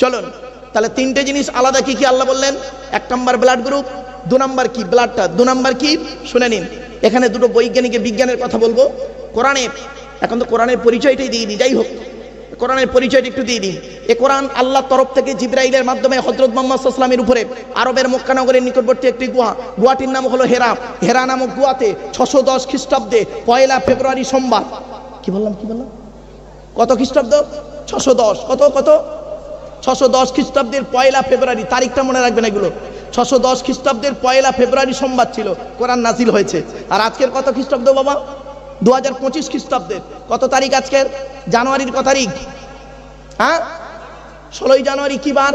চলুন, তাহলে তিনটে জিনিস আলাদা কি কি আল্লাহ বললেন? এক নম্বর ব্লাড গ্রুপ দু নম্বর কি ব্লাডটা দু নম্বর কি? শুনে নিন। এখানে দুটো বৈজ্ঞানিকের বিজ্ঞানের কথা বলব। কোরআনে, এখন তো কোরআনের পরিচয়টাই দিয়ে দিই, যাই হোক। কোরআনের পরিচয়টা একটু দিয়ে দিই। এ কোরআন আল্লাহর তরফ থেকে জিব্রাইলের মাধ্যমে হজরত মোহাম্মদ সাল্লামের উপরে, আরবের মক্কানগরের নিকটবর্তী একটি গুহা গুহাটির নাম হলো হেরা। হেরা নামক গুহাতে ছশো দশ খ্রিস্টাব্দে পয়লা ফেব্রুয়ারি সোমবার। কি বললাম কি বললাম? কত খ্রিস্টাব্দ? ছশো দশ। কত কত? ছশো দশ খ্রিস্টাব্দের পয়লা ফেব্রুয়ারি, তারিখটা মনে রাখবেন এগুলো। ছশো দশ খ্রিস্টাব্দের পয়লা ফেব্রুয়ারি সোমবার ছিল, কোরআন নাজিল হয়েছে। আর আজকের কত খ্রিস্টাব্দ বাবা? দু হাজার পঁচিশ খ্রিস্টাব্দের। কত তারিখ আজকের? জানুয়ারির কত তারিখ? হ্যাঁ? ষোলোই জানুয়ারি কি বার?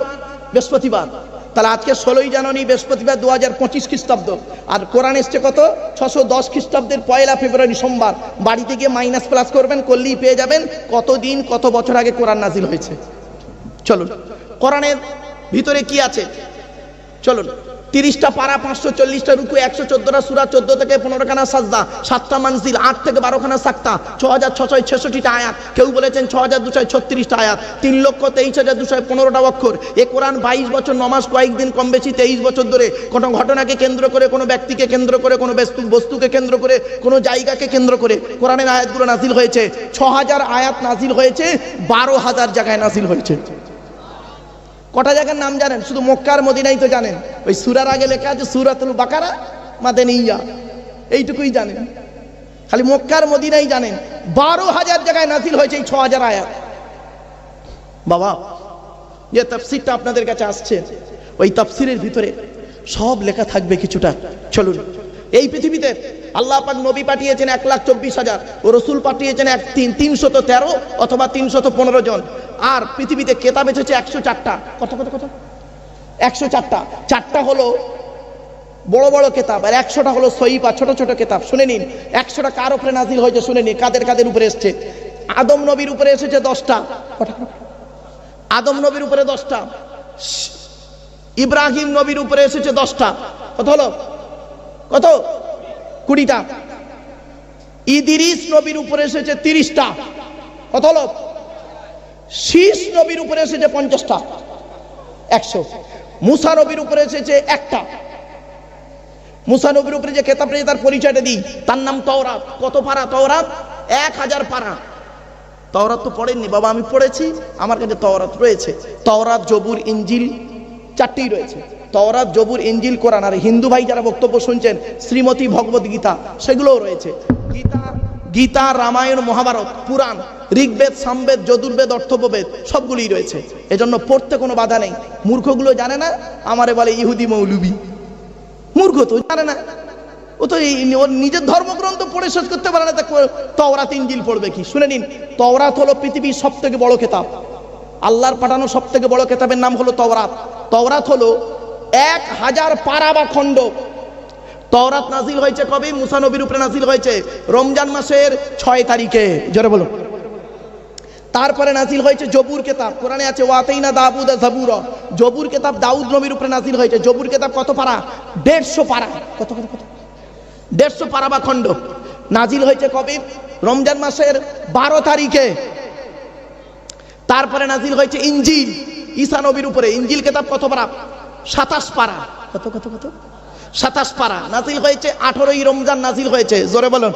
বৃহস্পতিবার। তাহলে আজকে ষোলোই জানুয়ারি, বৃহস্পতিবার দু হাজার পঁচিশ খ্রিস্টাব্দ। আর কোরআন এসছে কত? ছশো দশ খ্রিস্টাব্দের পয়লা ফেব্রুয়ারি সোমবার। বাড়িতে গিয়ে মাইনাস প্লাস করবেন, করলেই পেয়ে যাবেন। কত দিন কত বছর আগে কোরআন নাজিল হয়েছে? চলুন। কোরআনের ভিতরে কি আছে? চলুন। তিরিশটা পারা, পাঁচশো চল্লিশটা রুকু, একশো চোদ্দটা সুরা, চোদ্দ থেকে পনেরোখানা সাজদা, সাতটা মানজিল, আট থেকে বারোখানা সাক্তা ছ হাজার ছশো ছেষট্টিটা আয়াত। কেউ বলেছেন ছ হাজার দুশো ছত্রিশটা আয়াত, তিন লক্ষ তেইশ হাজার দুশো পনেরোটা অক্ষর। এ কোরআন বাইশ বছর নমাস কয়েকদিন কম বেশি, তেইশ বছর ধরে কোনো ঘটনাকে কেন্দ্র করে, কোনো ব্যক্তিকে কেন্দ্র করে, কোনো বস্তু, বস্তুকে কেন্দ্র করে, কোনো জায়গাকে কেন্দ্র করে কোরআনের আয়াতগুলো নাজিল হয়েছে। ছ হাজার আয়াত নাজিল হয়েছে, বারো হাজার জায়গায় নাজিল হয়েছে। কটা জায়গার নাম জানেন? শুধু মক্কার মদিনাই তো জানেন। ওই সুরার আগে লেখা আছে সুরাতুল বাকারা মাদেনিয়া। এইটুকুই জানেন। খালি মক্কার মদিনাই জানেন। বারো হাজার জায়গায় নাজিল হয়েছে এই ছ হাজার আয়াত। বাবা, যে তাফসিরটা আপনাদের কাছে আসছে, ওই তাফসিরের ভিতরে সব লেখা থাকবে কিছুটা। চলুন। এই পৃথিবীতে আল্লাহ পাক নবী পাঠিয়েছেন এক লাখ চব্বিশ হাজার ও রসুল পাঠিয়েছেন এক তিন, তিনশত তেরো অথবা তিনশত পনেরো জন। আর পৃথিবীতে কেতাব এসেছে একশো চারটা। কত কত কত? একশো চারটা। চারটা হলো বড় বড় কেতাব, আর একশোটা হলো সইপা ছোট ছোট কেতাব। শুনে নিন, একশোটা কার উপরে নাজিল হয়েছে শুনে নিন, কাদের কাদের উপরে এসছে? আদম নবীর উপরে এসেছে দশটা? আদম নবীর উপরে দশটা। ইব্রাহিম নবীর উপরে এসেছে দশটা। কত হলো? কত? কুড়িটা। ইদিরিস নবীর উপরে এসেছে তিরিশটা। কত হলো? শীষ নবীর উপরে এসেছে পঞ্চাশটা, একশো। মুসা নবীর উপরে এসেছে একটা। মুসা নবীর উপরে যে কেতাব রয়েছে তার পরিচয়টা দিই, তার নাম তওরাত। কত পারা তওরাত? এক হাজার পারা। তওরাত তো পড়েননি, বাবা আমি পড়েছি, আমার কাছে তওরাত রয়েছে। তওরাত, জবুর ইঞ্জিল চারটেই রয়েছে। তওরাত, জবুর ইঞ্জিল কোরআন। আর হিন্দু ভাই যারা বক্তব্য শুনছেন, শ্রীমতী ভগবত গীতা, সেগুলোও রয়েছে। গীতা গীতা, রামায়ণ, মহাভারত, পুরাণ। ঋগ্বেদ, সামবেদ, যদুর্বেদ অর্থববেদ সবগুলোই রয়েছে। এজন্য পড়তে কোনো বাধা নেই। মূর্খগুলো জানে না? আমারে বলে ইহুদি মৌলবি। মূর্খ তো জানে না। ও তো এই ওর নিজের ধর্মগ্রন্থ পড়ে শেষ করতে পারে না, তা তওরাত ইঞ্জিল পড়বে কি? শুনে নিন। তওরাত হলো পৃথিবীর সব থেকে বড় কেতাব। আল্লাহর পাঠানো সব থেকে বড় কেতাবের নাম হলো তওরাত। তওরাত হলো এক হাজার পারা বা খণ্ড। তওরাত নাজিল হয়েছে কবে? মুসানবির উপরে নাজিল হয়েছে রমজান মাসের ছয় তারিখে। জোরে বলো তারপরে নাজিল হয়েছে জবুর কেতাব। কোরআনে আছে, ওয়াতাইনা দাবুদ জাবুর। জবুর কেতাব দাউদ নবীর উপরে নাজিল হয়েছে। জবুর কেতাব কত পারা? দেড়শো পারা। কত কত কত? দেড়শো পারা বা খণ্ড। নাজিল হয়েছে কবে? রমজান মাসের বারো তারিখে। তারপরে নাজিল হয়েছে ইঞ্জিল। ঈসা নবীর উপরে। ইঞ্জিল কেতাব কত পারা? সাতাশ পারা। কত কত কত? সাতাশ পারা। নাজিল হয়েছে আঠারোই রমজান নাজিল হয়েছে। জোরে বলুন।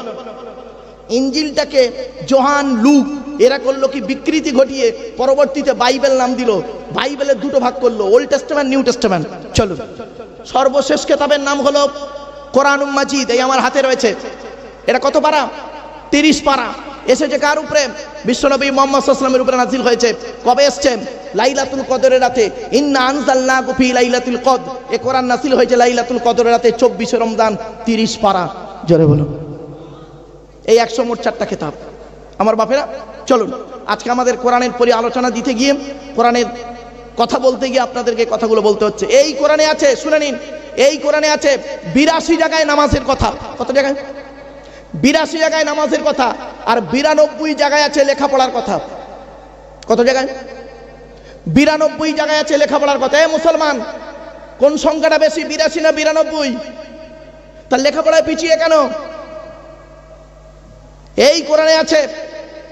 ইঞ্জিলটাকে জোহান লুক এরা করল কি বিকৃতি ঘটিয়ে পরবর্তীতে বাইবেল নাম দিল। বাইবেলের দুটো ভাগ করল, ওল্ড টেস্টমেন্ট, নিউ টেস্টমেন্ট। চলুন। সর্বশেষ কেতাবের নাম হলো কোরআন মাজিদ, এই আমার হাতে রয়েছে। এটা কত পারা? তিরিশ পারা। এসেছে কার উপরে? বিশ্বনবী মোহাম্মদ সাল্লামের উপরে নাজিল হয়েছে। কবে এসছে? লাইলাতুল কদরের রাতে। ইন্না গুফি লাইলাতুল কদ এ কোরআন নাসিল হয়েছে লাইলাতুল কদরের রাতে, চব্বিশে রমজান, তিরিশ পারা। জোরে বলুন। এই একশো মোট চারটা খেতাব আমার বাপেরা, চলুন, আজকে আমাদের কোরআনের পরি আলোচনা দিতে গিয়ে, কোরআনের কথা বলতে গিয়ে আপনাদেরকে কথাগুলো বলতে হচ্ছে। এই কোরআনে আছে, শুনে নিন, এই কোরআনে আছে, বিরাশি জায়গায় নামাজের কথা। কত জায়গায়? বিরাশি জায়গায় নামাজের কথা আর বিরানব্বই জায়গায় আছে লেখাপড়ার কথা। কত জায়গায়? বিরানব্বই জায়গায় আছে লেখাপড়ার কথা। এ মুসলমান, কোন সংখ্যাটা বেশি, বিরাশি না বিরানব্বই? তার লেখাপড়ায় পিছিয়ে কেন? এই কোরআনে আছে,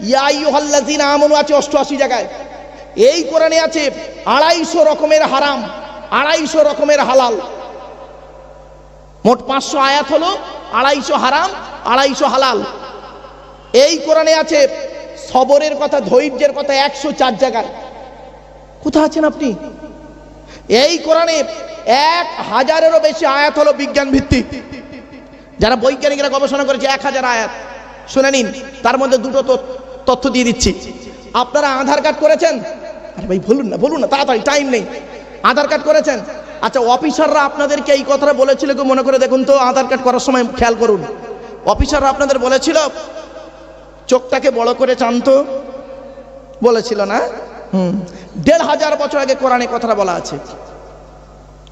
ইয়া আইয়ুহাল্লাযীনা আমানু, আছে অষ্টআশি জায়গায়। এই কোরআনে আছে, আড়াইশো রকমের হারাম, আড়াইশো রকমের হালাল। মোট পাঁচশো আয়াত হলো আড়াইশো হারাম, আড়াইশো হালাল। এই কোরআনে আছে, সবরের কথা, ধৈর্যের কথা, একশো চার জায়গায়। কোথায় আছেন আপনি? এই কোরআনে এক হাজারেরও বেশি আয়াত হলো বিজ্ঞান ভিত্তিক যারা বৈজ্ঞানিকরা গবেষণা করেছে, এক হাজার আয়াত। শুনে নিন, তার মধ্যে দুটো তথ্য দিয়ে দিচ্ছি। আপনারা আধার কার্ড করেছেন? আরে ভাই, বলুন না বলুন না, তাড়াতাড়ি, টাইম নেই। আধার কার্ড করেছেন? আচ্ছা অফিসাররা আপনাদেরকে এই কথাটা বলেছিল কি মনে করে দেখুন তো, আধার কার্ড করার সময় খেয়াল করুন। অফিসাররা আপনাদের বলেছিল, চোখটাকে বড় করে চান্ত। বলেছিল না? হুম, দেড় হাজার বছর আগে কোরআনে কথাটা বলা আছে।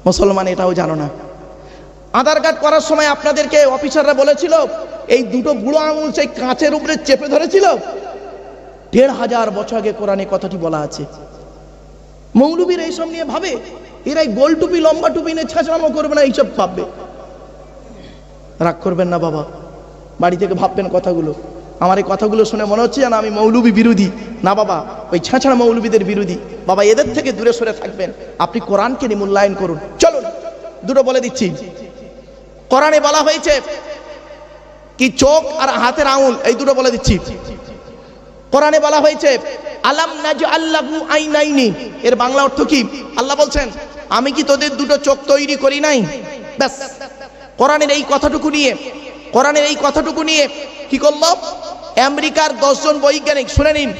মুসলমান এটাও জানো না। আধার কার্ড করার সময় আপনাদেরকে অফিসাররা বলেছিল এই দুটো বুড়ো আঙুল সেই কাঁচের উপরে চেপে ধরেছিল? দেড় হাজার বছর আগে কোরআনে কথাটি বলা আছে। মৌলবীর এইসব নিয়ে ভাবে? এরাই গোল টুপি, লম্বা টুপি নিয়ে ছেঁচড়ামো করবে না, এইসব ভাববে। রাগ করবেন না বাবা। বাড়ি থেকে ভাববেন কথাগুলো। আমার এই কথাগুলো শুনে মনে হচ্ছে যেন আমি মৌলবী বিরোধী। না বাবা, ওই ছেঁচড়া মৌলবীদের বিরোধী। বাবা, এদের থেকে দূরে সরে থাকবেন। আপনি কোরআনকে নিয়ে মূল্যায়ন করুন। চলুন, দুটো বলে দিচ্ছি। কোরআনে বলা হয়েছে কি চোখ আর হাতের আঙুল, এই দুটো বলে দিচ্ছি। কোরআনে বলা হয়েছে, আলাম নাজ আল্লাহু আইনাইনি। এর বাংলা অর্থ কি? আল্লাহ বলছেন, আমি কি তোদের দুটো চোখ তৈরি করি নাই? ব্যাস। কোরআনের এই কথাটুকু নিয়ে, কোরআনের এই কথাটুকু নিয়ে কি করল? আমেরিকার দশজন বৈজ্ঞানিক, শুনে নিন,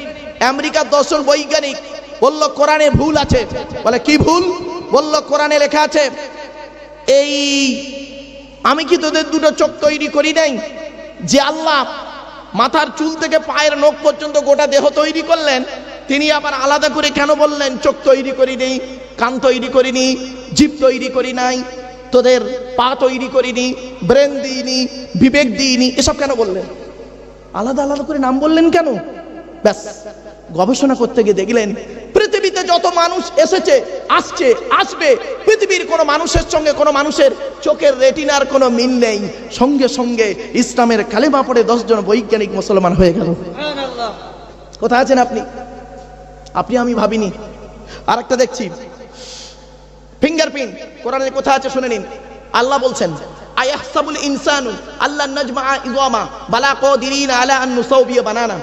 আমেরিকার দশজন বৈজ্ঞানিক বলল, কোরআনে ভুল আছে। বলে, কি ভুল? বলল, কোরআনে লেখা আছে, এই, আমি কি তোদের দুটো চোখ তৈরি করি নাই? যে আল্লাহ মাথার চুল থেকে পায়ের নখ পর্যন্ত গোটা দেহ তৈরি করলেন, তিনি আবার আলাদা করে কেন বললেন, চোখ তৈরি করি নেই, কান তৈরি করিনি জীব তৈরি করি নাই, তোদের পা তৈরি করিনি ব্রেন দিইনি বিবেক দিইনি এসব কেন বললেন? আলাদা আলাদা করে নাম বললেন কেন? ব্যাস। গবেষণা করতে গিয়ে দেখলেন পৃথিবীতে যত মানুষ এসেছে আসছে আসবে পৃথিবীর কোনো মানুষের সঙ্গে কোনো মানুষের চোখের রেটিনার কোনো মিল নেই। সঙ্গে সঙ্গে ইসলামের কালেমা পড়ে দশজন বৈজ্ঞানিক মুসলমান হয়ে গেল। কোথায় আছেন আপনি? আপনি আমি ভাবিনি। আর একটা দেখছি। ফিঙ্গারপ্রিন্ট কোরআনের কোথায় আছে শুনে নিন। আল্লাহ বলছেন আয়াহসাবুল ইনসানু আল্লাহ নাজমা ইদামা বালা কাদিরিন আলা আন নুসাউবিয়া বানানা।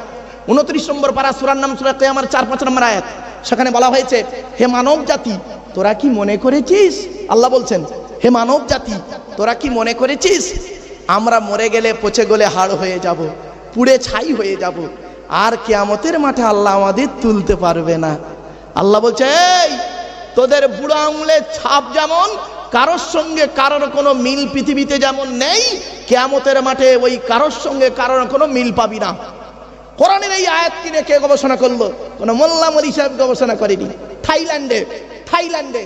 29 নম্বর পারা সুরার নাম সূরা কিয়ামার 4 5 নম্বর আয়াত। সেখানে বলা হয়েছে, হে মানব জাতি, তোরা কি মনে করেছিস? আল্লাহ বলছেন, হে মানব জাতি, তোরা কি মনে করেছিস? আমরা মরে গেলে পচে গলে হাড় হয়ে যাব, পুড়ে ছাই হয়ে যাব, আর কিয়ামতের মাঠে আল্লাহ আমাদের তুলতে পারবে না। আল্লাহ বলছে, এই, তোদের বুড়ো আঙুলের ছাপ যেমন, কারোর সঙ্গে কারোর কোনো মিল পৃথিবীতে যেমন নেই, কেয়ামতের মাঠে ওই কারোর সঙ্গে কারোর কোনো মিল পাবি না। কোরআনের এই আয়াত কিনে কে গবেষণা করল। কোনো মোল্লা মলি সাহেব গবেষণা করেনি। থাইল্যান্ডে থাইল্যান্ডে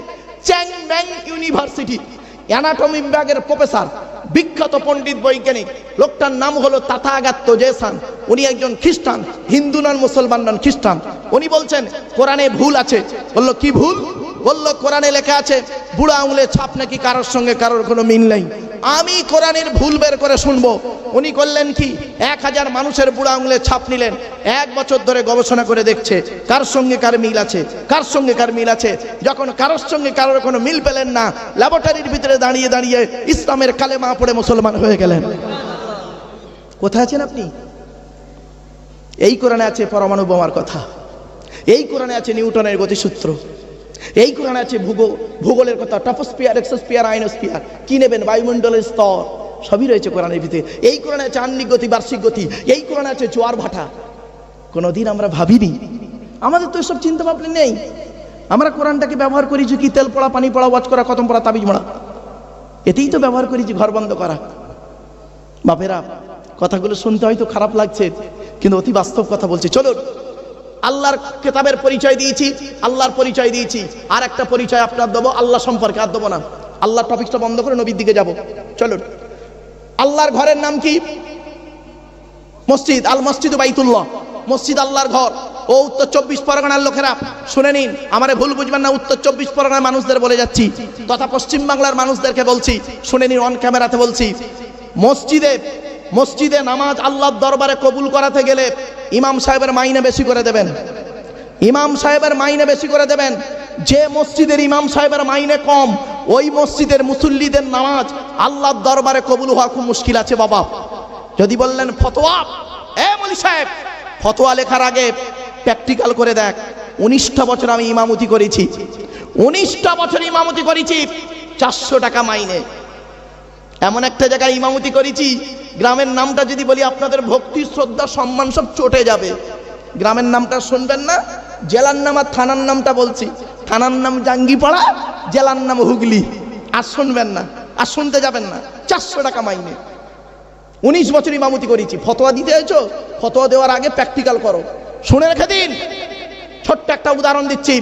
চ্যাং ব্যাং ইউনিভার্সিটি, অ্যানাটমি বিভাগের প্রফেসর, বিখ্যাত পণ্ডিত বৈজ্ঞানিক, লোকটার নাম হলো তাথাগাত্য জেসান। উনি একজন খ্রিস্টান, হিন্দু নন, মুসলমান নন, খ্রিস্টান। উনি বলছেন, কোরআনে ভুল আছে। বলল, কি ভুল? বলল, কোরআনে লেখা আছে, বুড়া আঙুলে ছাপ নাকি কারোর সঙ্গে কারোর কোনো মিল নেই। আমি কোরআনের ভুল বের করে শুনব। উনি করলেন কি? এক হাজার মানুষের বুড়া আঙুলে ছাপ নিলেন। এক বছর ধরে গবেষণা করে দেখছে, কার সঙ্গে কার মিল আছে, কার সঙ্গে কার মিল আছে। যখন কারোর সঙ্গে কারোর কোনো মিল পেলেন না, ল্যাবরেটরির ভিতরে দাঁড়িয়ে দাঁড়িয়ে ইসলামের কালেমা পড়ে মুসলমান হয়ে গেলেন। কোথায় আছেন আপনি? এই কোরআনে আছে পরমাণু বোমার কথা। এই কোরআনে আছে নিউটনের গতিসূত্র। এই কোরআনে আছে ভূগোল, ভূগোলের কথা টপোস্পিয়ার এক্সোস্পিয়ার আইনোস্পিয়ার কি নেবেন? বায়ুমণ্ডলের স্তর। সবই রয়েছে কোরআনের ভিতরে। এই কোরআনে আছে আন্নিক গতি, বার্ষিক গতি। এই কোরআনে আছে জোয়ার ভাটা। কোনোদিন আমরা ভাবিনি। আমাদের তো এসব চিন্তা ভাবনা নেই। আমরা কোরআনটাকে ব্যবহার করি যে কি তেল পড়া, পানি পড়া ওয়াচ করা কতম পড়া, তাবিজ মরা। এতেই তো ব্যবহার করি যে ঘর বন্ধ করা। বাপেরা, কথাগুলো শুনতে হয়তো খারাপ লাগছে, কিন্তু অতি বাস্তব কথা বলছে। চলুন। আল্লাহর কেতাবের পরিচয় দিয়েছি, আল্লাহর পরিচয় দিয়েছি। আর একটা পরিচয় আপনার দেবো, আল্লাহ সম্পর্কে আর দেবো না। আল্লাহর টপিকটা বন্ধ করে নবীর দিকে যাব। চলুন। আল্লাহর ঘরের নাম কি? মসজিদ, আল মসজিদ বাইতুল্লাহ। মসজিদ আল্লাহর ঘর। ও উত্তর চব্বিশ পরগনার লোকেরা, শুনে নিন। আমারে ভুল বুঝবেন না, উত্তর চব্বিশ পরগনার মানুষদের বলে যাচ্ছি। তথা পশ্চিম বাংলার মানুষদেরকে বলছি, শুনে নিন অন ক্যামেরাতে বলছি। মসজিদে মসজিদে নামাজ আল্লাহর দরবারে কবুল করাতে গেলে ইমাম সাহেবের মাইনে বেশি করে দেবেন। ইমাম সাহেবের মাইনে বেশি করে দেবেন। যে মসজিদের ইমাম সাহেবের মাইনে কম, ওই মসজিদের মুসল্লিদের নামাজ আল্লাহর দরবারে কবুল হওয়া খুব মুশকিল আছে বাবা। যদি বললেন, ফতোয়া? এ মলি সাহেব, ফতোয়া লেখার আগে প্র্যাকটিক্যাল করে দেখ। উনিশটা বছর আমি ইমামতি করেছি। উনিশটা বছর ইমামতি করেছি, চারশো টাকা মাইনে। এমন একটা জায়গায় ইমামতি করেছি গ্রামের নামটা যদি বলি, আপনাদের ভক্তি, শ্রদ্ধা, সম্মান সব চটে যাবে। গ্রামের নামটা শুনবেন না, জেলার নাম আর থানার নামটা বলছি। থানার নাম জাঙ্গিপাড়া, জেলার নাম হুগলি। আর শুনবেন না, আর শুনতে যাবেন না, চারশো টাকা মাইনে। উনিশ বছর ইমামতি করেছি। ফতোয়া দিতে হয়েছো? ফতোয়া দেওয়ার আগে প্র্যাকটিক্যাল করো। শুনে রেখে দিন। ছোট্ট একটা উদাহরণ দিচ্ছি।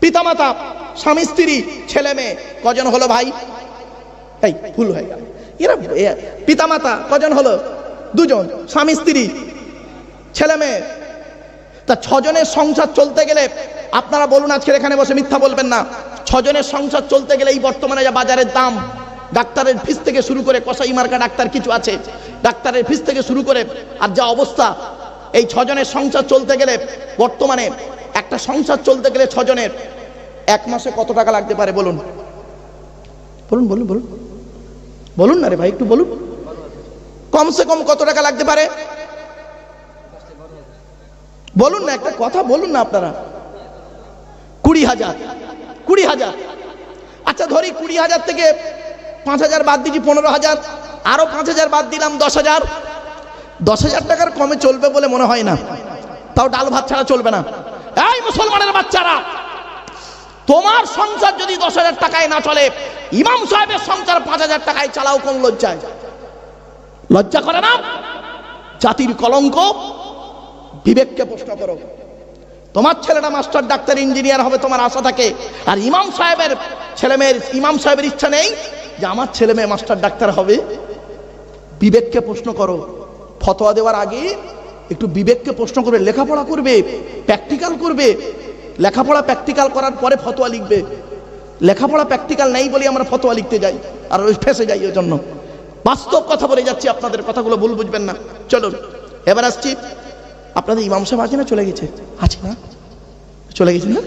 পিতামাতা, স্বামী, স্ত্রী, ছেলে, মেয়ে, কজন হলো ভাই? ভুল হয়ে গেল। এরা পিতামাতা কজন হলো? দুজন, স্বামী, স্ত্রী, ছেলে, মেয়ে। তা ছজনের সংসার চলতে গেলে, আপনারা বলুন আজকের এখানে বসে মিথ্যা বলবেন না, ছজনের সংসার চলতে গেলে এই বর্তমানে যা বাজারের দাম, ডাক্তারের ফিস থেকে শুরু করে কসাই মার্কা ডাক্তার কিছু আছে, ডাক্তারের ফিস থেকে শুরু করে, আর যা অবস্থা, এই ছজনের সংসার চলতে গেলে, বর্তমানে একটা সংসার চলতে গেলে ছজনের এক মাসে কত টাকা লাগতে পারে বলুন? বলুন বলুন বলুন। বলুন না রে ভাই, একটু বলুন। কমসে কম কত টাকা লাগতে পারে? বলুন না, একটা কথা বলুন না আপনারা। কুড়ি হাজার কুড়ি হাজার। আচ্ছা ধরি কুড়ি হাজার থেকে পাঁচ হাজার বাদ দিচ্ছি পনেরো হাজার, আরও পাঁচ হাজার বাদ দিলাম দশ হাজার। দশ হাজার টাকার কমে চলবে বলে মনে হয় না। তাও ডাল ভাত ছাড়া চলবে না। এই মুসলমানের বাচ্চারা তোমার সংসার যদি দশ হাজার টাকায় না চলে, ইমাম সাহেবের সংসার পাঁচ হাজার টাকায় চালাও কোন লজ্জায়? লজ্জা করে না? জাতির কলঙ্ক? বিবেককে প্রশ্ন করো। তোমার ছেলেটা মাস্টার, ডাক্তার, ইঞ্জিনিয়ার হবে, তোমার আশা থাকে। আর ইমাম সাহেবের ছেলে মেয়ের ইমাম সাহেবের ইচ্ছা নেই যে আমার ছেলে মেয়ে মাস্টার, ডাক্তার হবে। বিবেককে প্রশ্ন করো। ফতোয়া দেওয়ার আগে একটু বিবেককে প্রশ্ন করবে, লেখাপড়া করবে প্র্যাকটিক্যাল করবে। লেখাপড়া প্র্যাকটিক্যাল করার পরে ফতোয়া লিখবে। লেখাপড়া প্র্যাকটিক্যাল নেই বলে আমরা ফতোয়া লিখতে যাই, আর ওই ফেসে যাই ওই জন্য। বাস্তব কথা বলে যাচ্ছি, আপনাদের কথাগুলো ভুল বুঝবেন না। চলুন, এবার আসছি। আপনাদের ইমাম সাহেব আছে না? চলে গেছে। আছে না? চলে গেছে না?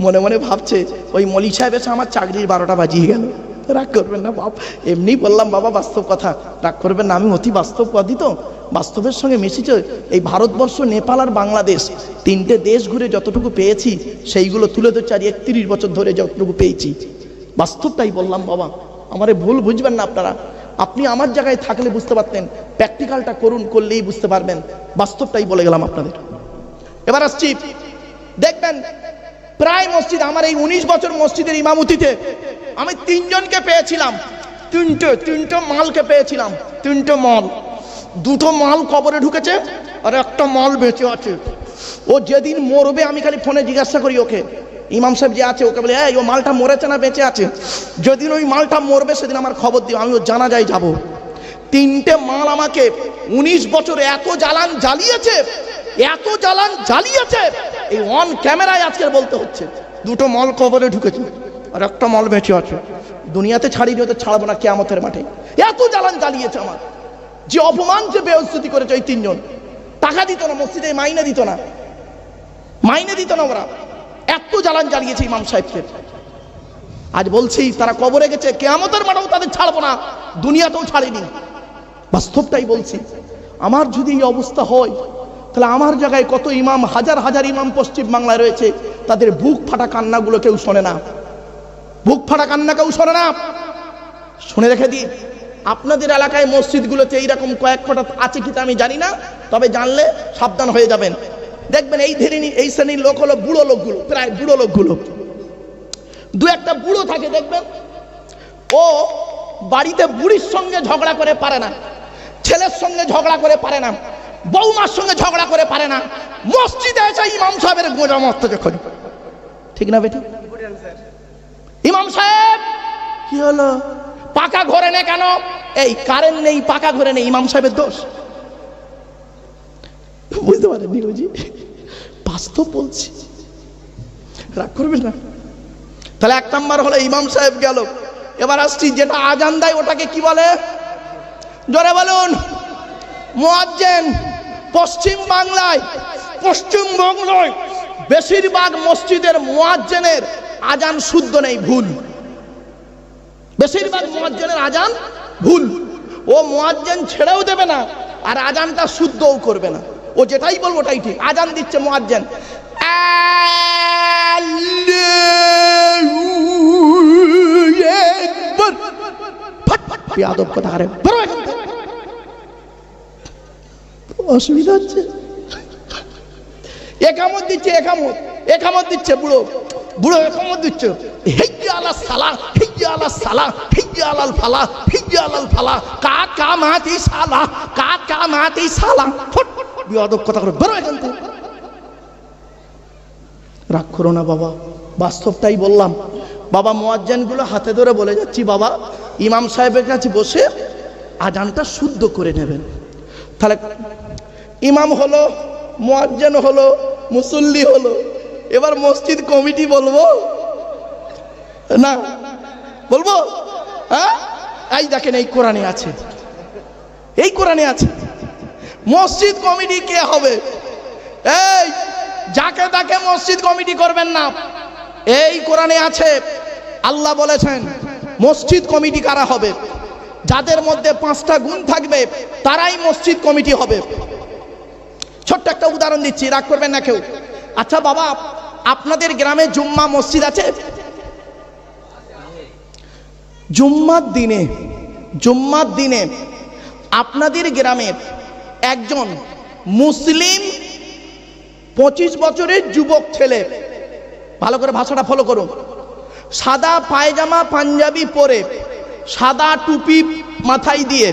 মনে মনে ভাবছে, ওই মলি সাহেব এসে আমার চাকরির বারোটা বাজিয়ে গেল। রাগ করবেন না, বাপ। এমনি বললাম, বাবা, বাস্তব কথা। রাগ করবেন না, আমি অতি বাস্তববাদী তো। বাস্তবের সঙ্গে মিশেছে এই ভারতবর্ষ, নেপাল আর বাংলাদেশ। তিনটে দেশ ঘুরে যতটুকু পেয়েছি, সেইগুলো তুলে ধরছি আর একত্রিশ বছর ধরে যতটুকু পেয়েছি। বাস্তবটাই বললাম, বাবা, আমারে ভুল বুঝবেন না আপনারা। আপনি আমার জায়গায় থাকলে বুঝতে পারতেন, প্র্যাকটিক্যালটা করুন, করলেই বুঝতে পারবেন। বাস্তবটাই বলে গেলাম আপনাদের। এবার আসছি, দেখবেন, প্রায় মসজিদ, আমার এই উনিশ বছর মসজিদের ইমামতিতে আমি তিনজনকে পেয়েছিলাম। তিনটে তিনটে মালকে পেয়েছিলাম, তিনটে মাল। দুটো মাল কবরে ঢুকেছে আর একটা মাল বেঁচে আছে। ও যেদিন মরবে, আমি খালি ফোনে জিজ্ঞাসা করি ওকে। ইমাম সাহেব যে আছে, ওকে বলে, এই, ও মালটা মরেছে না বেঁচে আছে? যেদিন ওই মালটা মরবে, সেদিন আমার খবর দিও, আমি ও জানা যায় যাব। তিনটে মাল আমাকে উনিশ বছর এত জ্বালান জ্বালিয়েছে, এত জ্বালান জ্বালিয়েছে, এই অন ক্যামেরায় আজকে বলতে হচ্ছে। দুটো মল কবরে ঢুকেছে আর একটা মল বেঁচে আছে। দুনিয়াতে ছাড়িয়ে হতে ছাড়বো না, কেয়ামতের মাঠে। এত জ্বালান জ্বালিয়েছে আমার। যে অপমান যে বেহস্তুতি করেছে ওই তিনজন, টাকা দিত না, মসজিদে মাইনে দিত না। মাইনে দিত না ওরা। এত জ্বালান জ্বালিয়েছে ইমাম সাহেবকে। আজ বলছি, তারা কবরে গেছে, কেয়ামতের মাঠেও তাদের ছাড়বো না, দুনিয়াতেও ছাড়েনি। বাস্তবটাই বলছি, আমার যদি এই অবস্থা হয়, তাহলে আমার জায়গায় কত ইমাম, হাজার হাজার ইমাম পশ্চিম বাংলায় রয়েছে, তাদের বুক ফাটা কান্নাগুলো কেউ শোনে না। বুক ফাটা কান্না কেউ শোনে না। শুনে রেখে দিন। আপনাদের এলাকায় মসজিদগুলোতে এইরকম কয়েক ফোটা আছে কি আমি জানি না, তবে জানলে সাবধান হয়ে যাবেন। দেখবেন এই ধরনের এই শ্রেণির লোক হলো বুড়ো লোকগুলো, প্রায় বুড়ো লোকগুলো। দু একটা বুড়ো থাকে, দেখবেন? ও বাড়িতে বুড়ির সঙ্গে ঝগড়া করে পারে না, ছেলের সঙ্গে ঝগড়া করে পারে না, বৌমার সঙ্গে ঝগড়া করে পারে না, মসজিদে এসে ইমাম সাহেবের গোজা মস্ত যখন ঠিক না বেটি? ইমাম সাহেব, কি হলো? পাকা ঘরে নে কেন? এই কারেন্ট নেই, পাকা ঘরে নেই, ইমাম সাহেবের দোষ। বুঝতে পারেন নিরজি বাস্তব বলছি। রাগ করবেন না? তাহলে এক নাম্বার হলো ইমাম সাহেব গেল। এবার আসছি, যেটা আজান দেয় ওটাকে কি বলে? জোরে বলুন। মোয়াজ্জেন, পশ্চিম বাংলায় পশ্চিমবঙ্গয় বেশিরভাগ মসজিদের মোয়াজ্জেনের আজান শুদ্ধ নেই, ভুল। বেশিরভাগ মোয়াজ্জেনের আজান ভুল। ও মোয়াজ্জেন ছেড়েও দেবে না, আর আজানটা শুদ্ধও করবে না। ও যেটাই বলব ওটাই ঠিক। আজান দিচ্ছে মোয়াজ্জেন। আরে। অসুবিধা হচ্ছে। দিচ্ছে দিচ্ছে বুড়ো। বুড়ো একামত দিচ্ছে। সালা হেজ্জা আলাল ফালা হেজ্জা আলাল ফালা কা কা মাতি সালা কা কা মাতি সালা। ফট কথা করে এখান থেকে। রাগ করো না বাবা, বাস্তবটাই বললাম। বাবা, মোয়াজ্জানগুলো হাতে ধরে বলে যাচ্ছি, বাবা, ইমাম সাহেবের কাছে বসে আজানটা শুদ্ধ করে নেবেন। তাহলে ইমাম হলো, মোয়াজ্জান হলো, মুসল্লি হলো। এবার মসজিদ কমিটি বলব? না বলব? হ্যাঁ? এই দেখেন, এই কোরআনে আছে। এই কোরআনে আছে। মসজিদ কমিটি কে হবে? এই, যাকে তাকে মসজিদ কমিটি করবেন না। এই কোরআনে আছে। আল্লাহ বলেছেন, মসজিদ কমিটি কারা হবে? যাদের মধ্যে পাঁচটা গুণ থাকবে, তারাই মসজিদ কমিটি হবে। ছোট্ট একটা উদাহরণ দিচ্ছি, রাগ করবেন না কেউ। আচ্ছা বাবা, আপনাদের গ্রামে জুম্মা মসজিদ আছে? জুম্মার দিনে জুম্মার দিনে আপনাদের গ্রামের একজন মুসলিম পঁচিশ বছরের যুবক ছেলে, ভালো করে ভাষাটা ফলো করুন সাদা পায়জামা, পাঞ্জাবি পরে সাদা টুপি মাথায় দিয়ে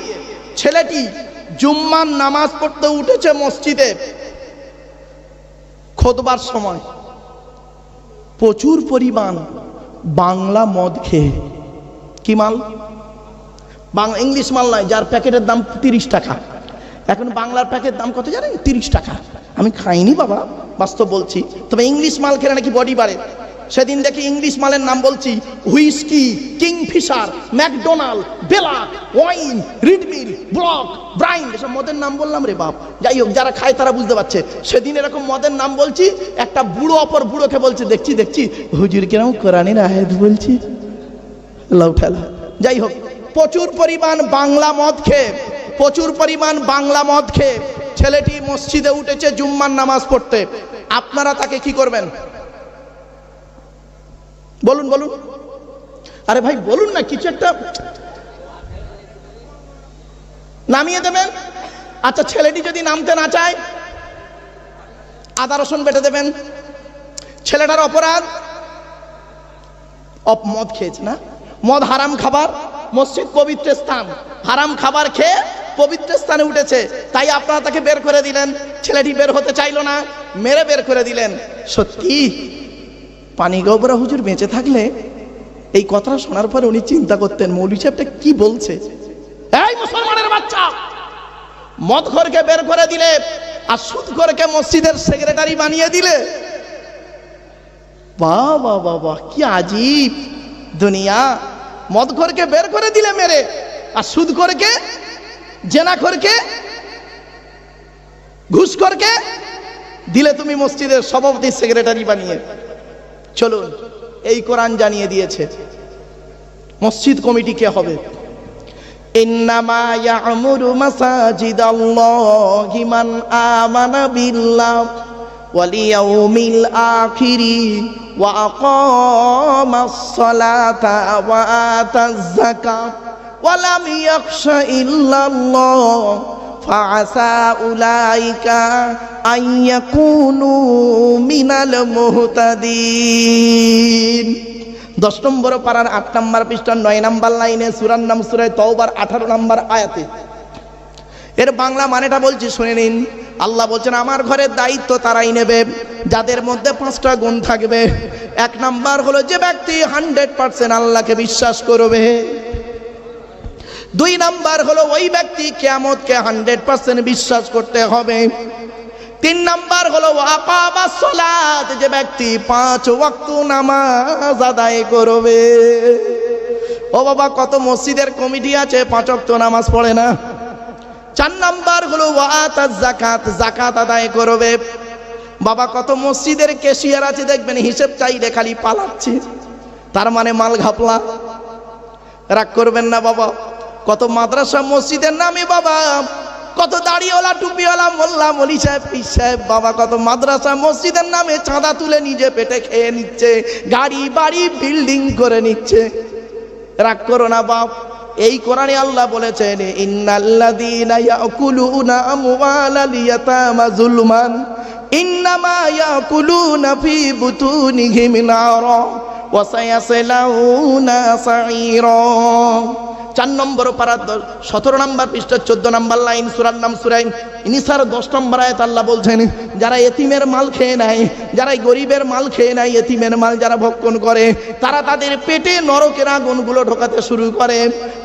ছেলেটি জুম্মার নামাজ পড়তে উঠেছে মসজিদে। খোদবার সময় প্রচুর পরিমাণ বাংলা মদ খেয়ে কি মাল? বাংলা ইংলিশ মাল নয় যার প্যাকেটের দাম তিরিশ টাকা। এখন বাংলার প্যাকেট দাম কত জানেন? তিরিশ টাকা। আমি খাইনি বাবা, বাস্তব বলছি। তবে ইংলিশ মাল খেলে নাকি বডি বাড়ে? সেদিন দেখি ইংলিশ মালের নাম বলছি, হুইস্কি, কিংফিশার, ম্যাকডোনাল্ড বেলা ওয়াইন, রিডমিল, ব্লক, ব্রাইন, এসব মদের নাম বললাম রে বাপ। যাই হোক, যারা খায় তারা বুঝতে পারছে। সেদিন এরকম মদের নাম বলছি, একটা বুড়ো অপর বুড়োকে বলছে, দেখছি দেখছি, হুজুর কিরম কোরআনের আয়াত বলছি। যাই হোক, প্রচুর পরিমাণ বাংলা মদ খেয়ে, প্রচুর পরিমাণ বাংলা মদ খেয়ে ছেলেটি মসজিদে উঠেছে জুম্মার নামাজ পড়তে। আপনারা তাকে কি করবেন? বলুন বলুন। আরে ভাই, বলুন না, কিছু একটা নামিয়ে দেবেন। আচ্ছা ছেলেটি যদি নামতে না চায়, আদা, রসুন বেটে দেবেন। ছেলেটার অপরাধ? অপ, মদ খেয়েছে না? মদ হারাম খাবার, মসজিদ পবিত্র স্থান। হারাম খাবার খেয়ে পবিত্র স্থানে উঠেছে। তাই আপনারা তাকে বের করে দিলেন। ছেলেটি বের হতে চাইলো না, মেরে বের করে দিলেন। সত্যি? পানি গবরা হুজুর বেঁচে থাকলে এই কথা শোনার পরে উনি চিন্তা করতেন, মৌলী সাহেবটা কি বলছে? এই মুসলমানের বাচ্চা! মদ ঘরকে বের করে দিলে আর সুদ ঘরকে মসজিদের সেক্রেটারি বানিয়ে দিলে? বাহ বাহ বাহ, কি আজীব দুনিয়া। মদখরকে বের করে দিলে মেরে, আর সুদ করকে জেনা করকে ঘুষ করকে দিলে তুমি মসজিদের সভাপতি, সেক্রেটারি বানিয়ে। চলুন, এই কোরআন জানিয়ে দিয়েছে। মসজিদ কমিটি কে হবে? ইন্নামা وأقام الصلاة وآتى الزكاة ولم يخش إلا الله فعسى أولئك أن يكونوا من المهتدين দশ নম্বর পাড়ার আট নম্বর পৃষ্ঠার নয় নম্বর লাইনে সুরার নাম সুরায় তওবার আঠারো নম্বর আয়াতে এর বাংলা মানেটা বলছি, শুনে নিন। আল্লাহ বলছেন, আমার ঘরের দায়িত্ব তারাই নেবে, যাদের মধ্যে পাঁচটা গুণ থাকবে। এক নাম্বার হলো যে ব্যক্তি হান্ড্রেড পার্সেন্ট আল্লাহকে বিশ্বাস করবে। দুই নাম্বার হলো ওই ব্যক্তি কেয়ামতকে হান্ড্রেড পার্সেন্ট বিশ্বাস করতে হবে। তিন নাম্বার হলো সলাত যে ব্যক্তি পাঁচ ওয়াক্ত নামাজ আদায় করবে। ও বাবা, কত মসজিদের কমিটি আছে, পাঁচ ওয়াক্ত নামাজ পড়ে না? চার নাম্বার হলো জাকাত জাকাত আদায় করবে। বাবা কত মসজিদের কেশিয়ার আছে দেখবেন, হিসেব চাইলে খালি পালাচ্ছে। তার মানে মাল ঘাপলা। রাগ করবেন না বাবা। কত মাদ্রাসা মসজিদের নামে বাবা, কত দাড়িওয়ালা, টুপিওয়ালা, মোল্লা, মলি সাহেব সাহেব, বাবা কত মাদ্রাসা মসজিদের নামে চাঁদা তুলে নিজে পেটে খেয়ে নিচ্ছে, গাড়ি বাড়ি বিল্ডিং করে নিচ্ছে। রাগ করো না বাপ। এই কোরআনে আল্লাহ বলেছেন, ইন্নাল্লাযীনা ইয়াকুলুনা আমওয়ালাল ইয়াতামা যুলমান, ইন্নামা ইয়াকুলুনা ফি বুতুনিহিম নারা, ওয়া সায়াসলাউনা সাঈরা। চার নম্বর পারা সতেরো নম্বর পৃষ্ঠা চোদ্দ নম্বর লাইন, সুরার নাম সুরাইন, ইনিসার দশ নম্বর আয়াত আল্লাহ বলছেন, যারা এতিমের মাল খেয়ে নেয় যারা গরিবের মাল খেয়ে নেয় এতিমের মাল যারা ভক্ষণ করে, তারা তাদের পেটে নরকের আগুনগুলো ঢোকাতে শুরু করে,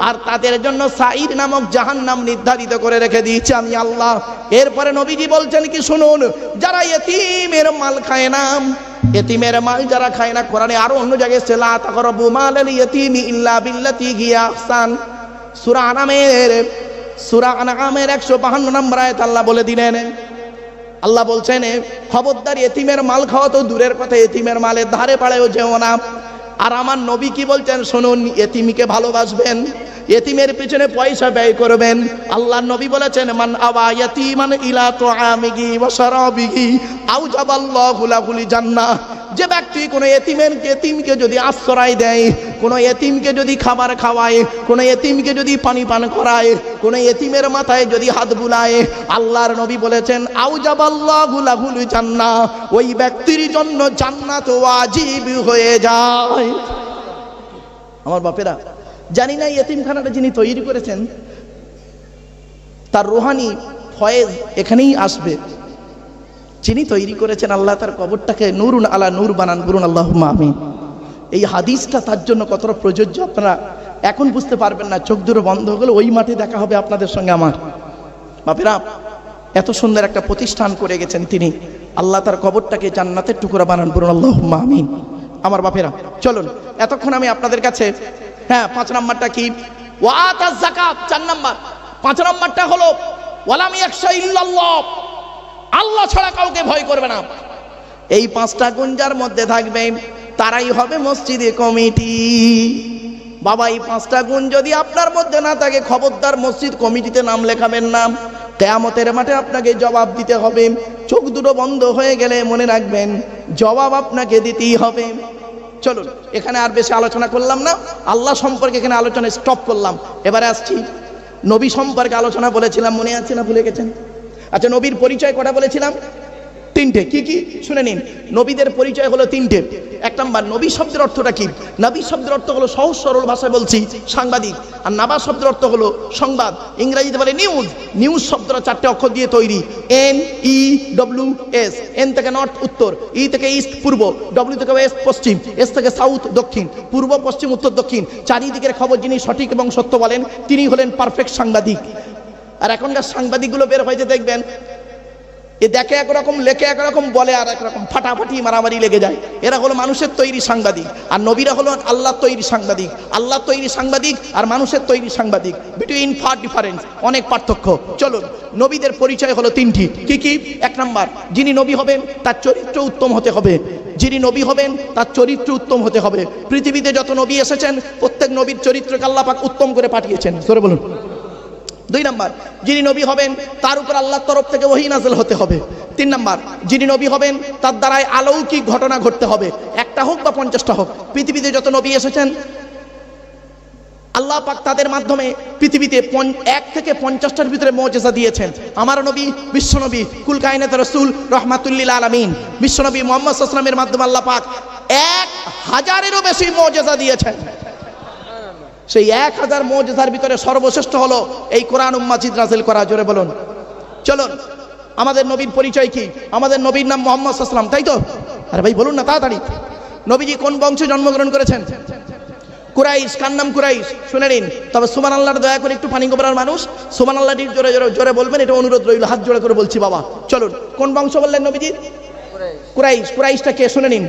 আর তাদের জন্য সাইদ নামক জাহান নাম নির্ধারিত করে রেখে দিয়েছে আমি আল্লাহ। এরপরে নবীজি বলছেন কি, শুনুন, যারা এতিমের মাল খায় না এতিমের মাল যারা খায় না, কোরআনে আরও অন্য জায়গায় ইল্লা বিল্লাতি আনামের আনামের 152 নম্বর আয়াত আল্লাহ বলে দিলেন। আল্লাহ বলছেন, খবরদার এতিমের মাল খাওয়া তো দূরের কথা, এতিমের মালের ধারে পাড়েও যেও না। আর আমার নবী কি বলছেন, শুনুন, এতিমিকে ভালোবাসবেন। এতিমের পিছনে পয়সা ব্যয় করবেন। আল্লাহ নবী বলেছেন, মান আবা ইয়াতিমান ইলা তো আমিগি শারাবিহি, আও জাবাল্লাহু জান্নাহ। যে ব্যক্তি কোনো এতিমের এতিমকে যদি আশ্রয় দেয়, কোনো এতিমকে যদি খাবার খাওয়ায়, কোনো এতিমকে যদি পানি পান করায়, কোনো এতিমের মাথায় যদি হাত বুলায়, আল্লাহর নবী বলেছেন আউ জাবাল্লাহু লাহুল জান্নাহ। ওই ব্যক্তির জন্য জান্নাত ওয়াজিব হয়ে যায়। আমার বাপেরা জানি না এই এতিমখানাটা যিনি তৈরি করেছেন, তার রোহানি ফয়েজ এখানেই আসবে। যিনি তৈরি করেছেন, আল্লাহ তার কবরটাকে নুরুন আলা নূর বানান করুন আল্লাহ আমিন। এই হাদিসটা তার জন্য কতটা প্রযোজ্য, আপনারা এখন বুঝতে পারবেন না, চোখ দুটো বন্ধ হলে ওই মাঠে দেখা হবে আপনাদের সঙ্গে আমার। বাপেরা, এত সুন্দর একটা প্রতিষ্ঠান করে গেছেন তিনি। আল্লাহ তার কবরটাকে জান্নাতের টুকরা বানান করুন আল্লাহ আমিন। আমার বাপেরা, চলুন, এতক্ষণ আমি আপনাদের কাছে হ্যাঁ পাঁচ নাম্বারটা কি? চার নাম্বার। পাঁচ নাম্বারটা হলো আল্লাহ ছাড়া কাউকে ভয় করবে না। এই পাঁচটা গুঞ্জার মধ্যে থাকবে, তারাই হবে মসজিদে কমিটি। বাবা, এই পাঁচটা গুণ যদি আপনার মধ্যে না থাকে, খবরদার মসজিদ কমিটিতে নাম লেখাবেন না। কেয়ামতের মাঠে আপনাকে জবাব দিতে হবে। চোখ দুটো বন্ধ হয়ে গেলে মনে রাখবেন, জবাব আপনাকে দিতেই হবে। চলুন, এখানে আর বেশি আলোচনা করলাম না। আল্লাহ সম্পর্কে এখানে আলোচনা স্টপ করলাম। এবারে আসছি। নবী সম্পর্কে আলোচনা বলেছিলাম, মনে আছে না ভুলে গেছেন? আচ্ছা নবীর পরিচয় কটা বলেছিলাম? তিনটে, কি কি? শুনে নিন। নবীদের পরিচয় হলো তিনটে। এক নম্বর, নবী শব্দের অর্থটা কি? নবী শব্দের অর্থ হলো সহজ, সরল ভাষায় বলছি, সাংবাদিক। আর নাবা শব্দের অর্থ হলো সংবাদ। ইংরেজিতে বলে নিউজ নিউজ শব্দটা চারটে অক্ষর দিয়ে তৈরি। N E W S N থেকে নর্থ উত্তর। ই থেকে ইস্ট পূর্ব। ডব্লিউ থেকে ওয়েস্ট পশ্চিম। এস থেকে সাউথ দক্ষিণ। পূর্ব, পশ্চিম, উত্তর, দক্ষিণ। চারিদিকের খবর যিনি সঠিক এবং সত্য বলেন, তিনি হলেন পারফেক্ট সাংবাদিক। আর এখনকার সাংবাদিকগুলো বের হয়েছে, দেখবেন এ দেখে একরকম, লেখে একরকম, বলে আর একরকম, ফাটাফাটি মারামারি লেগে যায়। এরা হলো মানুষের তৈরি সাংবাদিক। আর নবীরা হলো আল্লাহ তৈরি সাংবাদিক। আল্লাহ তৈরি সাংবাদিক আর মানুষের তৈরি সাংবাদিক। বিটুইন ফার ডিফারেন্স অনেক পার্থক্য। চলুন, নবীদের পরিচয় হলো তিনটি। কি কি? এক নাম্বার, যিনি নবী হবেন, তার চরিত্র উত্তম হতে হবে। যিনি নবী হবেন, তার চরিত্র উত্তম হতে হবে। পৃথিবীতে যত নবী এসেছেন, প্রত্যেক নবীর চরিত্রকে আল্লাহ পাক উত্তম করে পাঠিয়েছেন। সরে বলুন। দুই নাম্বার, যিনি নবী হবেন, তার উপর আল্লাহর তরফ থেকে ওহি নাজেল হতে হবে। তিন নাম্বার, যিনি নবী হবেন, তার দ্বারাই আলৌকিক ঘটনা ঘটতে হবে। একটা হোক বা পঞ্চাশটা হোক, পৃথিবীতে যত নবী এসেছেন, আল্লাহ পাক তাদের মাধ্যমে পৃথিবীতে এক থেকে পঞ্চাশটার ভিতরে মৌজেজা দিয়েছেন। আমার নবী বিশ্বনবী কুল কায়নাত রসুল, রহমাতুল্লিল আলমিন বিশ্বনবী মোহাম্মদ আসলামের মাধ্যমে আল্লাহ পাক এক হাজারেরও বেশি মৌজেজা দিয়েছেন। সেই এক হাজার মৌজেদার ভিতরে সর্বশ্রেষ্ঠ হলো এই কোরআন উম্মাজিদ নাজিল করা। জোরে বলুন। চলুন। আমাদের নবীর পরিচয় কি? আমাদের নবীর নাম মোহাম্মদ আসলাম তাই তো? আরে ভাই, বলুন না তাড়াতাড়ি। নবীজি কোন বংশে জন্মগ্রহণ করেছেন? কুরাইশ, কার নাম কুরাইশ? শুনে নিন। তবে সুমান আল্লাহর দয়া করে একটু পানি গোবরার মানুষ সুমান আল্লাহটির জোরে জোরে জোরে বলবেন, এটা অনুরোধ রইল। হাত জোড়ে করে বলছি বাবা। চলুন। কোন বংশ বললেন নবীজি কুরাইশ। কুরাইশটা কে? শুনে নিন।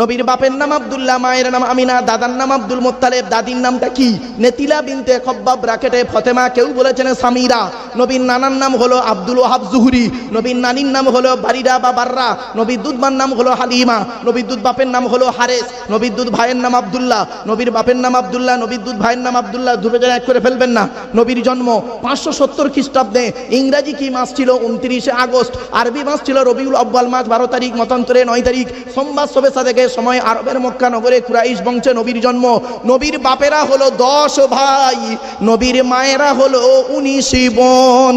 নবীর বাপের নাম আব্দুল্লাহ, মায়ের নাম আমিনা, দাদার নাম আব্দুল মোত্তালেব, দাদির নামটা কি? নেতিলা বিনতে খব্বাব রাকেটে ফতেমা, কেউ বলেছেন সামিরা। নবীর নানার নাম হলো আব্দুল ওহাব জুহুরি। নবীর নানির নাম হলো বারিরা বা বাররা। নবীর দুধবার নাম হলো হালিমা। নবীর দুধ বাপের নাম হলো হারেস। নবীর দুধ ভাইয়ের নাম আব্দুল্লাহ। নবীর বাপের নাম আব্দুল্লাহ, নবীর দুধ ভাইয়ের নাম আব্দুল্লাহ। জায়গায় এক করে ফেলবেন না। নবীর জন্ম পাঁচশো সত্তর খ্রিস্টাব্দে। ইংরাজি কি মাস ছিল? উনত্রিশে আগস্ট। আরবি মাস ছিল রবিউল আব্বাল মাস, বারো তারিখ, মতান্তরে নয় তারিখ। সোমবার শোভেসা থেকে সময় আরবের মক্কা নগরে কুরাইশ বংশে নবীর জন্ম। নবীর বাপেরা হলো দশ ভাই, নবীর মায়েরা হলো উনিশ বোন।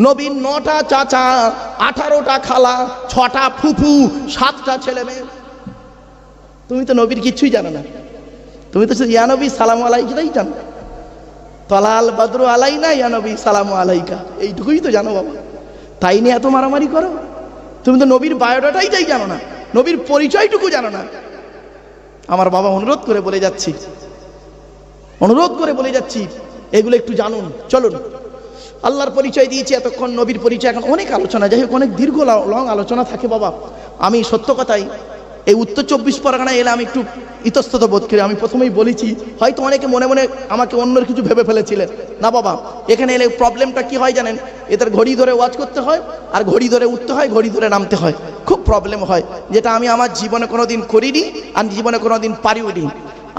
নবীর নটা চাচা, আঠারোটা খালা, ছটা ফুফু, সাতটা ছেলে মেয়ে তুমি তো নবীর কিচ্ছুই জানো না। তুমি তো ইয়া নবী, সালাম আলাইকাই জানো। তলাল বদরু আলাই না ইয়া নবী, সালাম আলাইকা। এইটুকুই তো জানো বাবা। তাই নিয়ে এত মারামারি করো? তুমি তো নবীর বায়োডাটাই তাই জানো না। নবীর পরিচয়টুকু জানো না। আমার বাবা অনুরোধ করে বলে যাচ্ছি। অনুরোধ করে বলে যাচ্ছি, এগুলো একটু জানুন, চলুন। আল্লাহর পরিচয় দিয়েছি এতক্ষণ, নবীর পরিচয় এখন অনেক আলোচনা, যাই হোক, অনেক দীর্ঘ লং আলোচনা থাকে বাবা। আমি সত্য কথাই এই উত্তর চব্বিশ পরগনায় এলে আমি একটু ইতস্তত বোধ করি। আমি প্রথমেই বলেছি, হয়তো অনেকে মনে মনে আমাকে অন্য কিছু ভেবে ফেলেছিলেন। না বাবা, এখানে এলে প্রবলেমটা কি হয় জানেন? এদের ঘড়ি ধরে ওয়াচ করতে হয়, আর ঘড়ি ধরে উঠতে হয়, ঘড়ি ধরে নামতে হয়। খুব প্রবলেম হয়, যেটা আমি আমার জীবনে কোনো দিন করিনি, আর জীবনে কোনো দিন পারিও নি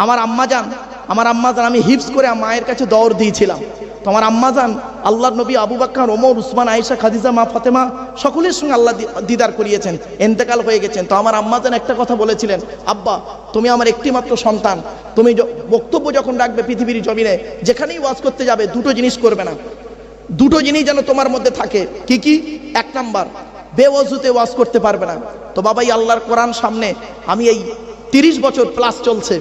আমার আম্মা যান, আমার আম্মা যান, আমি হিপস করে মায়ের কাছে দৌড় দিয়েছিলাম। তো আমার আম্মা যান আল্লাহ নবী আবু বাক্কার, ওমর, উসমান, আয়েশা, খাদিজা, মা ফাতেমা, সকলের সঙ্গে আল্লাহ দিদার করিয়েছেন, এন্তেকাল হয়ে গেছেন। তো আমার আম্মা যান একটা কথা বলেছিলেন, আব্বা, তুমি আমার একটি মাত্র সন্তান, তুমি বক্তব্য যখন রাখবে পৃথিবীর জমিনে, যেখানেই ওয়াজ করতে যাবে, দুটো জিনিস করবে না। দুটো জিনিস যেন তোমার মধ্যে থাকে, কি কি? এক নাম্বার, বেওয়াজুতে ওয়াজ করতে পারবে না। তো বাবাই আল্লাহর কোরআন সামনে, আমি এই তিরিশ বছর প্লাস চলছে,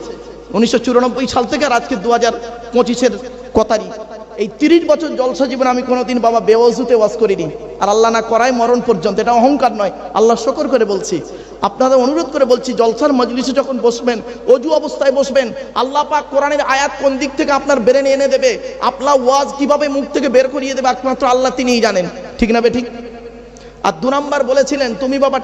উনিশশো চুরানব্বই সাল থেকে আর আজকে দু হাজার পঁচিশের কথারই। এই তিরিশ বছর জলসা জীবনে আমি কোনোদিন বাবা বেওয়াজুতে ওয়াজ করিনি। আর আল্লাহ না করায় মরণ পর্যন্ত। এটা অহংকার নয়। আল্লাহ শকর করে বলছি। আপনাদের অনুরোধ করে বলছি, জলসার মজলিসে যখন বসবেন, অজু অবস্থায় বসবেন, আল্লাহ পাক কোরআনের আয়াত কোন দিক থেকে আপনার বেরেনে এনে দেবে? আপনার ওয়াজ কীভাবে মুখ থেকে বের করিয়ে দেবে? একমাত্র আল্লাহ তিনিই জানেন। ঠিক না বে ঠিক? আর দু নাম্বার বলেছিলেন, তুমি বাবা